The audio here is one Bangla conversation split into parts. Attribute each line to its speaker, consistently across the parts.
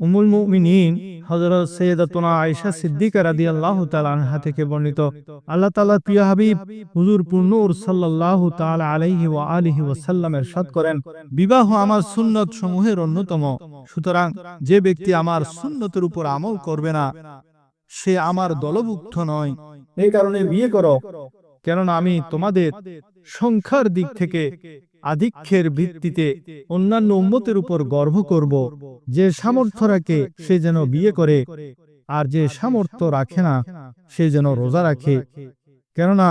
Speaker 1: উমুল মুমিনিন হযরত সৈয়দাতুনা আয়েশা সিদ্দিকা রাদিয়াল্লাহু তাআলা আনহা থেকে বর্ণিত। আল্লাহ তাআলার প্রিয় হাবিব, হুজুর পূর্ণুর সাল্লাল্লাহু তাআলা আলাইহি ওয়া আলিহি ওয়াসাল্লাম এরশাদ করেন, বিবাহ আমার সুন্নত সমূহের অন্যতম। সুতরাং যে ব্যক্তি আমার সুন্নতের উপর আমল করবে না, সে আমার দলভুক্ত নয়। এই কারণে বিয়ে করো। কেননা আমি তোমাদের সংখ্যার দিক থেকে আধিক্যের ভিত্তিতে অন্যান্য উম্মতের উপর গর্ব করব, যে সামর্থ্য রাখে সে যেন বিয়ে করে, আর যে সামর্থ্য রাখে না, সে যেন রোজা রাখে। কেননা,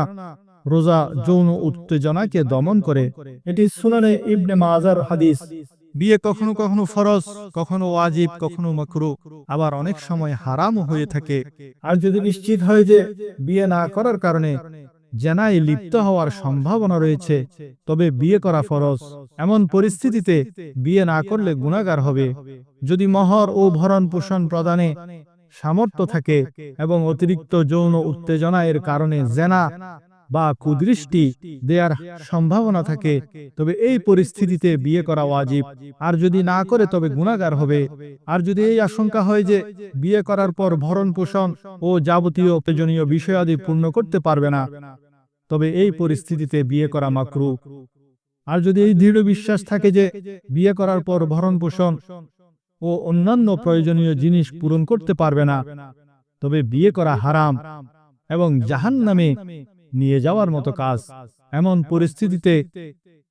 Speaker 1: রোজা যৌন উত্তেজনাকে দমন করে। এটি সুনানে ইবনে মাজার হাদিস। বিয়ে কখনো কখনো ফরজ, কখনো ওয়াজিব, কখনো মাকরু, আবার অনেক সময় হারামও হয়ে থাকে। আর যদি নিশ্চিত হয় যে বিয়ে না করার কারণে জেনায় লিপ্ত হওয়ার সম্ভাবনা রয়েছে তবে বিয়ে করা ফরজ। এমন পরিস্থিতিতে বিয়ে না করলে গুণাগার হবে। যদি মহর ও ভরণ পোষণ প্রদানে সামর্থ্য থাকে এবং অতিরিক্ত যৌন উত্তেজনা এর কারণে জেনা বা কুদৃষ্টি দেয়ার সম্ভাবনা থাকে। তবে এই পরিস্থিতিতে বিয়ে করা ওয়াজিব। আর যদি না করে তবে গুণাগার হবে। আর যদি এই আশঙ্কা হয় যে বিয়ে করার পর ভরণ পোষণ ও যাবতীয় প্রয়োজনীয় বিষয়াদি পূর্ণ করতে পারবে না তবে এই পরিস্থিতিতে বিয়ে করা মাকরু আর যদি এই দৃঢ় বিশ্বাস থাকে যে বিয়ে করার পর ভরণ পোষণ ও অন্যান্য প্রয়োজনীয় জিনিস পূরণ করতে পারবে না। তবে বিয়ে করা হারাম এবং জাহান নামে নিয়ে যাওয়ার মতো কাজ এমন পরিস্থিতিতে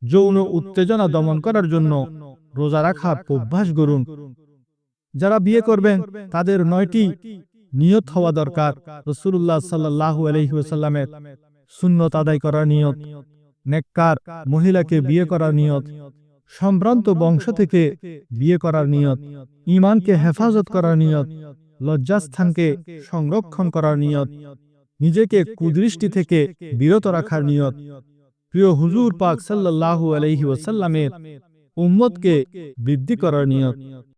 Speaker 1: যৌন উত্তেজনা দমন করার জন্য রোজা রাখার অভ্যাস করুন। যারা বিয়ে করবেন তাদের নয়টি নিয়ত হওয়া দরকার। রসুল্লাহ সাল্লাহ আলহিউসাল্লামের সুন্নত আদায় করার নিয়ত, নেককার মহিলাকে বিয়ে করার নিয়ত, সম্ভ্রান্ত বংশ থেকে বিয়ে করার নিয়ত ইমানকে হেফাজত করার নিয়ত, লজ্জাস্থানকে সংরক্ষণ করার নিয়ত, নিজেকে কুদৃষ্টি থেকে বিরত রাখার নিয়ত। প্রিয় হুজুর পাক সাল্লাল্লাহু আলাইহি ওয়াসাল্লামের উম্মতকে বৃদ্ধি করার নিয়ত।